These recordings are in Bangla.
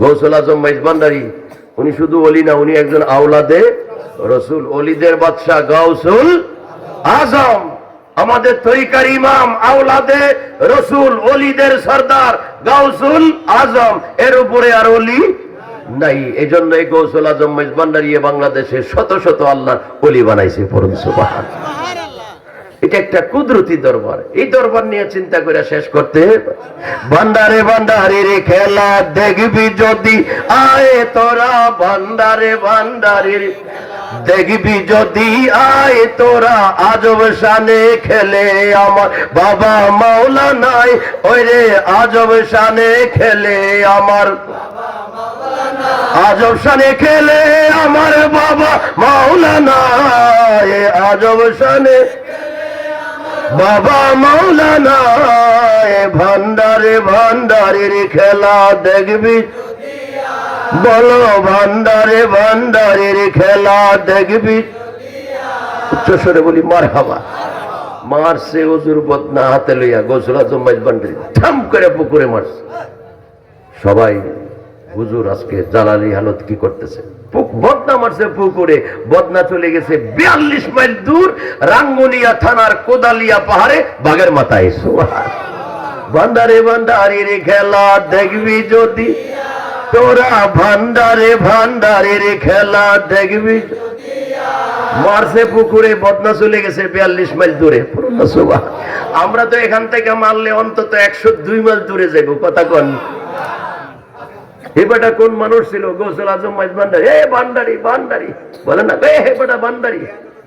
গৌসল আজম মাইজবান্ডারি উনি শুধু অলি না, উনি একজন আওলাদে রসুল, অলিদের বাদশাহ গাউসুল আজম। আমাদের তরিকার ইমাম, আওলাদে রসুল, অলিদের সর্দার গাউসুল আজম। এর উপরে আর অলি নাই। এই জন্য এই গৌসুল আজম মেজবান্ডারি বাংলাদেশে শত শত আল্লাহ অলি বানাইছে, পরম সুবাহ এটা একটা কুদরতি দরবার। এই দরবার নিয়ে চিন্তা করে শেষ করতে ভান্ডারে ভান্ডারে রে খেলা দেখবি যদি, আয় তোরা ভান্ডারে ভান্ডারে রে। দেখবি যদি, আয় তোরা আজব শানে খেলে আমার বাবা মাওলা নাই। ওই রে আজব শানে খেলে আমার আজব শানে খেলে আমার বাবা মাওলানা এ আজব শানে বাবা মাওলানা এ ভান্ডারে ভান্ডারের খেলা দেখবি। বলো ভান্ডারে ভান্ডারের খেলা দেখবি। উচ্চস্বরে বলি মার হাবা মারছে ওজুর বদনা হাতে লইয়া গোসলা জম্মাইজ বান্ডারি, ঠাম করে পুকুরে মারছে। সবাই হুজুর আজকে জালালি হালত কি করতেছে? বদনা মারছে পুকুরে, বদনা চলে গেছে বিয়াল্লিশ মাইল দূর রাঙ্গুনিয়া থানার কোদালিয়া পাহাড়ে বাগের মাথায়। ভান্ডারে ভান্ডারে রে খেলা দেখবি যদি, তোরা ভান্ডারে ভান্ডারে রে খেলা দেখবি মারছে পুকুরে, বদনা চলে গেছে বিয়াল্লিশ মাইল দূরে। আমরা তো এখান থেকে মারলে অন্তত একশো দুই মাইল দূরে যাব কথা কন। হেবাটা কোন মানুষ ছিল? গোসল আজম মাইজ এ ভান্ডারি ভান্ডারি। বলে না, এ হেবাটা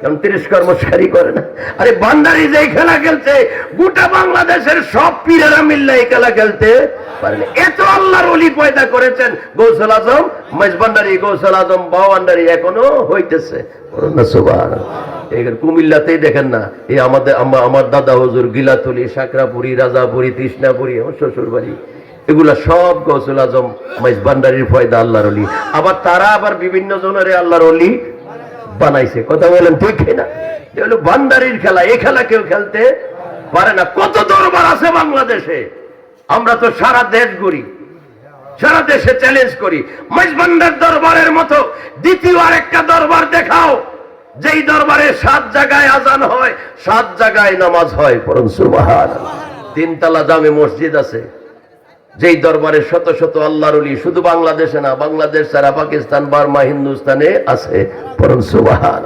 কারণ করে না। আরে যে খেলা খেলছে, গোটা বাংলাদেশের সব পীরেরা এই খেলা খেলতে পারেন। এত আল্লাহর অলি পয়দা করেছেন। গৌসল আজম মাইজ গৌসল আজম এখনও হইতেছে। কুমিল্লাতেই দেখেন না, এই আমাদের আমার দাদা হুজুর গিলাতলি, সাকরাপুরি, রাজাপুরি, তৃষ্ণাপুরি, আমার শ্বশুর বাড়ি এগুলা সব গৌসুল আজম, মাইজ ভান্ডারির ফয়দা আল্লাহর অলি। আবার তারা আবার বিভিন্ন জনের আল্লাহর অলি বানাইছে। কথা বলেন ঠিক না? এটা হলো ভান্ডারির খেলা। এই খেলা কেউ খেলতে পারে না। কত দরবার আছে বাংলাদেশে? আমরা তো সারা দেশ ঘুরি, সারা দেশে চ্যালেঞ্জ করি। মাইজ ভান্ডার দরবারের মতো দ্বিতীয় আরেকটা দরবার দেখাও। যেই দরবারে সাত জায়গায় আজান হয়, সাত জায়গায় নামাজ হয় পরম সুবাহান তিনতলা জামে মসজিদ আছে। যেই দরবারে শত শত আল্লাহর অলি শুধু বাংলাদেশে না, বাংলাদেশ সারা পাকিস্তান, বার্মা, হিন্দুস্তানে আছে। সুবাহান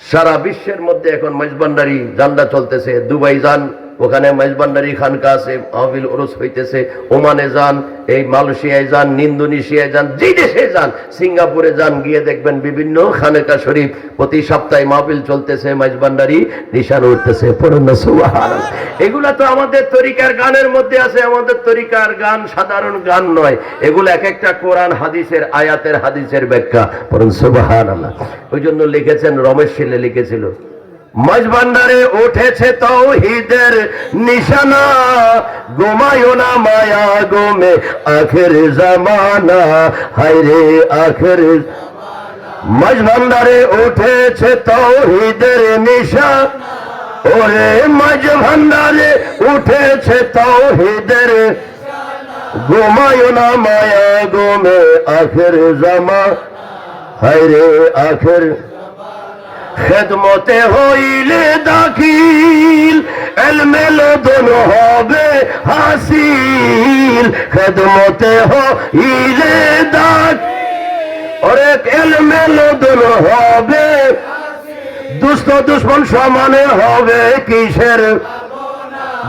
সারা বিশ্বের মধ্যে এখন মেজবান্ডারি জান্ডা চলতেছে। দুবাই যান ওখানে মাইজবান্ডারি খানকা আছে, মাহফিল ওরস হইতেছে, ওমানে যান, এই মালয়েশিয়ায় যান, ইন্দোনেশিয়ায় যান, যে দেশে যান, সিঙ্গাপুরে যান, গিয়ে দেখবেন বিভিন্ন খানেকা শরীফ। প্রতি সপ্তাহে মাহফিল চলতেছে মাইজবান্ডারি নিশান উঠতেছে এগুলা তো আমাদের তরিকার গানের মধ্যে আছে, আমাদের তরিকার গান সাধারণ গান নয়। এগুলো এক একটা কোরআন হাদিসের, আয়াতের হাদিসের ব্যাখ্যা পরম আল্লাহ ওই জন্য লিখেছেন রমেশ ছেলে লিখেছিল। মাঝ ভান্ডারে উঠেছে তৌহিদের নিশানা গোমায়ো না মায়া গোমে আখের জামানা, হায়রে আখের মাঝ ভান্ডারে উঠেছে তৌহিদের নিশা। ওরে মাঝ ভান্ডারে উঠেছে তৌহিদের গোমায়ো না মায়া গোমে আখের জামা, হায়রে আখের খেদমতে হইলে দাখিল এলমেলো দোন হবে হাসিল। খেদমতে হইলে দাখিল, ওরে এলমেলো দোন হবে। দুস্থ দুশ্মন সমানে হবে কিসের?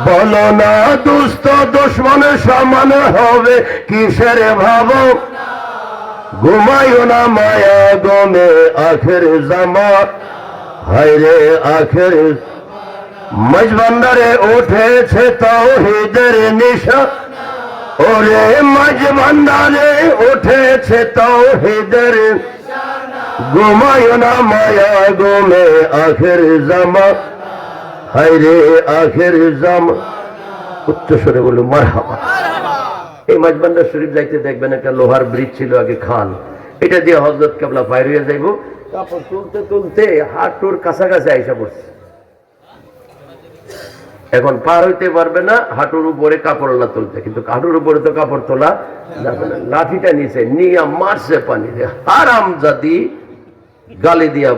বলো না দুস্থ দুশ্মন সমান হবে কিসের ভাবো? ঘুমায়ো না মায়া গমে আখের জামা হায়রে আখের মজবান্ডারে উঠেছে তৌহিদের নিশা। ওরে মাঝ ভান্ডারে উঠেছে তৌহিদের ঘুমায়ো না মায়া গমে আখের জামা। হায়রে আখের জামা। উচ্চস্বরে বলে মার হাবা এই মাঝবান্ডার শরীফ যাইতে দেখবেন একটা লোহার ব্রিজ ছিল আগে খাল। এটা দিয়ে হজরত কেবলা হয়ে যাইব। তারপর তুলতে তুলতে হাঁটুর কাছাকাছি আইসা পড়ছে। এখন পার হইতে পারবে না হাঁটুর উপরে কাপড় না তুলতে। কিন্তু হাঁটুর উপরে তো কাপড় তোলা যাবে না। লাঠিটা নিচে নিয়ে মারছে পানি হারাম জাতি গালি দিয়া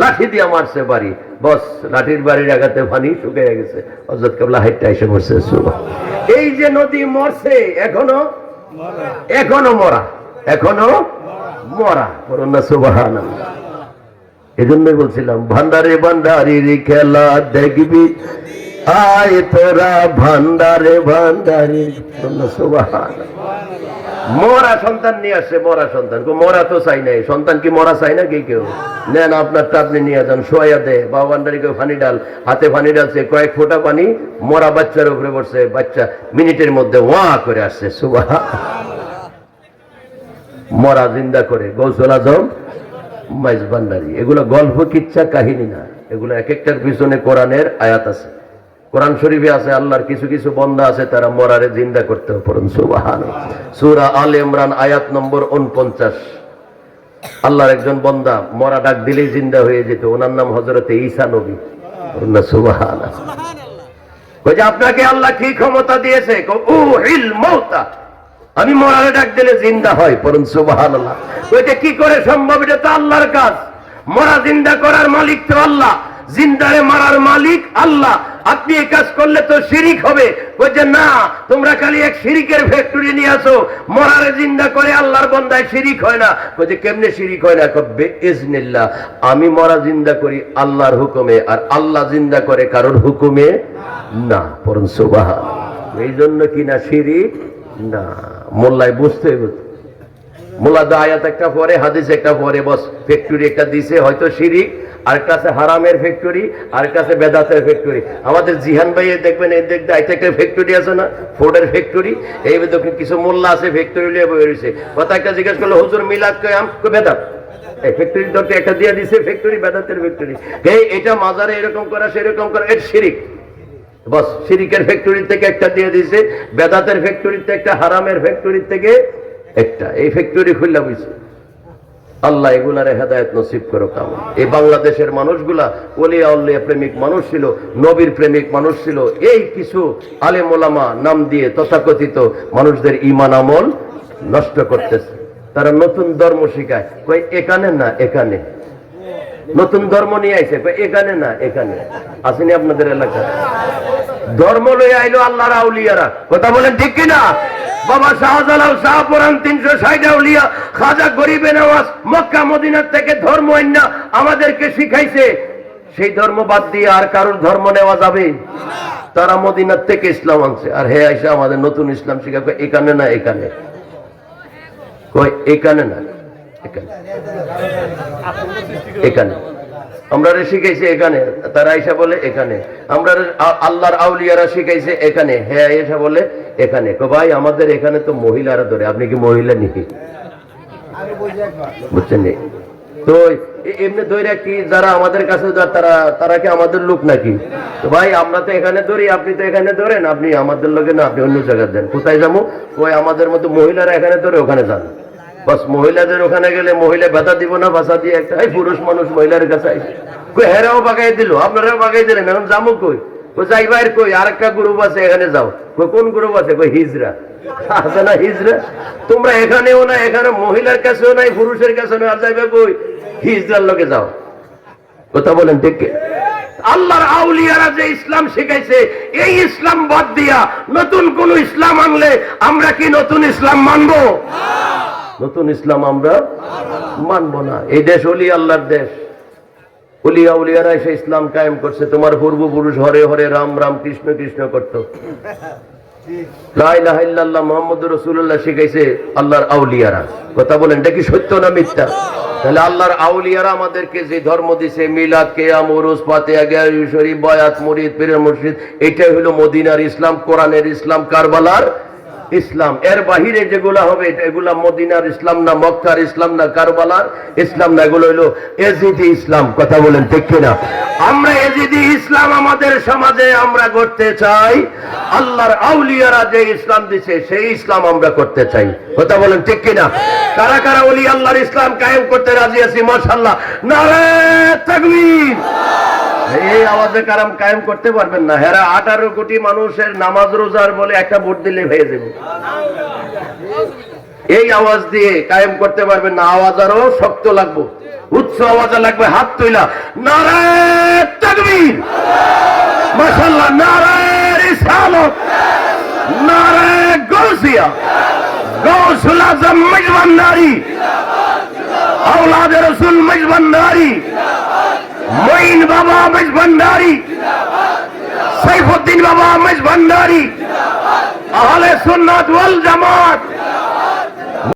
লাঠি দিয়া মারছে বাড়ি। বস লাঠির বাড়ির আগাতে পানি শুকিয়ে গেছে। হজরত কাবলা হাইটটা এসে মরছে এই যে নদী মরছে এখনও? এখনও মরা। এখনও মরা। করুন না সুবাহান এই জন্যই বলছিলাম, ভান্ডারে ভান্ডারির খেলা দেখবি? আয় তোরা ভান্ডারে ভান্ডারি। মরা সন্তান নিয়ে আসছে, মরা সন্তান। মরা তো চাই নাই। সন্তান কি মরা চাই না কি কেউ? নেন আপনারটা আপনি নিয়ে যান সোয়া দে। বাবা ভান্ডারিকে পানি ডাল, হাতে ফানি ডালছে কয়েক ফোঁটা পানি মরা বাচ্চার উপরে পড়ছে বাচ্চা মিনিটের মধ্যে ওয়া করে আসছে সুবাহ মরা জিন্দা করে, গৌসল আজম মাইজ ভান্ডারি এগুলো গল্প কিচ্ছা কাহিনী না। এগুলো এক একটার পিছনে কোরআনের আয়াত আছে। কোরআন শরীফে আছে আল্লাহর কিছু কিছু বন্ধা আছে তারা মরারে জিন্দা করতে সুবাহান সুরা আল ইমরান আয়াত নম্বর উনপঞ্চাশ। আল্লাহর একজন বন্দা মরা ডাক দিলেই জিন্দা হয়ে যেত। ওনার নাম হজরতে ঈসা নবী। সুবাহান আপনাকে আল্লাহ কি ক্ষমতা দিয়েছে? কো- হিল মৌতা আমি মরারে ডাক দিলে জিন্দা হয়, পরম সুবাহান ওইটা কি করে সম্ভব? এটা তো আল্লাহর কাজ। মরা জিন্দা করার মালিক তো আল্লাহ। জিন্দারে মারার মালিক আল্লাহ। আপনি এই কাজ করলে তো শিরিক হবে। বলছে না, তোমরা খালি এক শিরিকের ফ্যাক্টরি নিয়ে আসো। মরারে জিন্দা করে আল্লাহর বন্দায় শিরিক হয় না। বলছে কেমনে শিরিক হয় না? কবে ইজনিল্লাহ আমি মরা জিন্দা করি আল্লাহর হুকুমে, আর আল্লাহ জিন্দা করে কারোর হুকুমে না, পরম সুবাহান এই জন্য কি না শিরিক? না, মোল্লায় বুঝতে হবে। তো। মোল্লা আয়াত একটা পরে, হাদিস একটা পরে, বস ফ্যাক্টরি একটা দিছে, হয়তো শিরিক, আরেকটা আছে হারামের ফ্যাক্টরি আরেকটা আছে বেদাতের ফ্যাক্টরি আমাদের জিহান ভাই দেখবেন, এই দেখতে একটা একটা ফ্যাক্টরি আছে না, ফোর্ডের ফ্যাক্টরি এই দেখুন কিছু মোল্লা আছে ফ্যাক্টরি লিয়ে বয়ে রয়েছে। কথা একটা জিজ্ঞেস করল, হুজুর, মিলাদ কয়াম কই বেদাত? এই ফ্যাক্টরি ধরতে একটা দিয়ে দিছে ফ্যাক্টরি বেদাতের ফ্যাক্টরি এই, এটা মাজারে এরকম করা, সেরকম করা, এটা শিরিক। বস শিরিকের ফ্যাক্টরি থেকে একটা দিয়ে দিছে বেদাতের একটা, হারামের ফ্যাক্টরি থেকে একটা। এই ফ্যাক্টরি খুললা বুঝছে আল্লাহ এগুলারে হেদায়ত নসিব করো এই বাংলাদেশের মানুষগুলা অলিয়া প্রেমিক মানুষ ছিল, নবীর প্রেমিক মানুষ ছিল, এই কিছু আলেম ওলামা নাম দিয়ে তথাকথিত মানুষদের ইমান আমল নষ্ট করতেছে। তারা নতুন ধর্ম শিখায়। কই এখানে না এখানে? নতুন ধর্ম নিয়ে কই এখানে না এখানে? আসেনি আপনাদের এলাকায়? ধর্ম লই আইলো আল্লাহর আউলিয়ারা। কথা বলেন ঠিক কিনা? বাবা শাহজালাল শাহপুরান তিনশো ষাট আউলিয়া, খাজা গরিবে নওয়াজ, মক্কা, মদিনার থেকে ধর্ম আইনা আমাদেরকে শিখাইছে। সেই ধর্ম বাদ দিয়ে আর কারোর ধর্ম নেওয়া যাবে? তারা মদিনার থেকে ইসলাম আনছে। আর হে আইসা আমাদের নতুন ইসলাম শিখা এখানে না এখানে? এখানে না এখানে। এখানে। আমরা শিখাইছে এখানে, তারা এসে বলে এখানে। আমরা আল্লাহর আউলিয়ারা শিখাইছে এখানে হ্যাঁ এসে বলে এখানে। ভাই, আমাদের এখানে তো মহিলারা ধরে, আপনি কি মহিলা নাকি? বুঝছেন তো এমনি ধরে কি যারা আমাদের কাছে তারা তারা কি আমাদের লোক নাকি? তো ভাই, আমরা তো এখানে ধরি, আপনি তো এখানে ধরেন, আপনি আমাদের লোকে না, আপনি অন্য জায়গায় দেন। কোথায় যাব? ওই আমাদের মতো মহিলারা এখানে ধরে, ওখানে যান। বাস মহিলাদের ওখানে গেলে মহিলা ব্যথা দিব না ভাষা দিয়ে একটা পুরুষ মানুষ মহিলার কাছে কই, হেরাও বাগাই দিল, আপনারাও বাগাই দিলেন, এখন যাব কই? কই, যাই বাইর কই আর একটা গ্রুপ আছে, এখানে যাও। কই, কোন গ্রুপ আছে? কই, হিজরা। আছে না হিজরা? তোমরা এখানেও না, এখানে মহিলার কাছেও নাই, পুরুষের কাছে না আর যাইবে কই? হিজরার লোকে যাও। কথা বলেন ঠিক? আল্লাহর আউলিয়ারা যে ইসলাম শিখাইছে, এই ইসলাম বাদ দিয়া নতুন কোন ইসলাম আনলে আমরা কি নতুন ইসলাম মানবো? নতুন ইসলাম আমরা মানবো না। এই দেশ অলি আল্লাহর দেশ। উলিয়া উলিয়ারা এসে ইসলাম কায়েম করছে। তোমার পূর্বপুরুষ হরে হরে রাম রাম কৃষ্ণ কৃষ্ণ করত। কথা বলেন, এটা কি সত্য না মিথ্যা? তাহলে আল্লাহর আউলিয়ারা আমাদেরকে যে ধর্ম দিছে বয়াত মুর্শিদ, এটাই হলো মদিনার ইসলাম, কোরআনের ইসলাম, কারবালার ইসলাম। এর বাহিরে যেগুলা হবে, এগুলা মদিনার ইসলাম না মক্কার ইসলাম না কারবালার ইসলাম না, এগুলো হলো এজিদি ইসলাম। কথা বলেন ঠিক কিনা? আমরা এজিদি ইসলাম আমাদের সমাজে আমরা করতে চাই। আল্লাহর আউলিয়ারা যে ইসলাম দিছে, সেই ইসলাম আমরা করতে চাই। কথা বলেন ঠিক কিনা? কারা কারা ওলি আল্লাহর ইসলাম কায়েম করতে রাজি আছি মাশাল্লাহ নারে তাকবীর। এই আওয়াজে কারাম কায়েম করতে পারবেন না। হ্যাঁ আঠারো কোটি মানুষের নামাজ রোজার বলে একটা ভোট দিলে হয়ে যাবে। এই আওয়াজ দিয়ে কায়েম করতে পারবেন না। আওয়াজ আরও শক্ত লাগবো। উচ্চ আওয়াজে লাগবে হাত তুইলা। নারায় তাকবীর। মাশাআল্লাহ, নারায় রিসালত। নারায় গৌসিয়া গৌসুল আজম মেজবান্ডারি আওলাদ রসুল মেজবান্ডারি মঈন বাবা মেজবান্ডারি সাইফুদ্দিন বাবা মেজবান্ডারি আহলে সুন্নাত ওয়াল জামাত।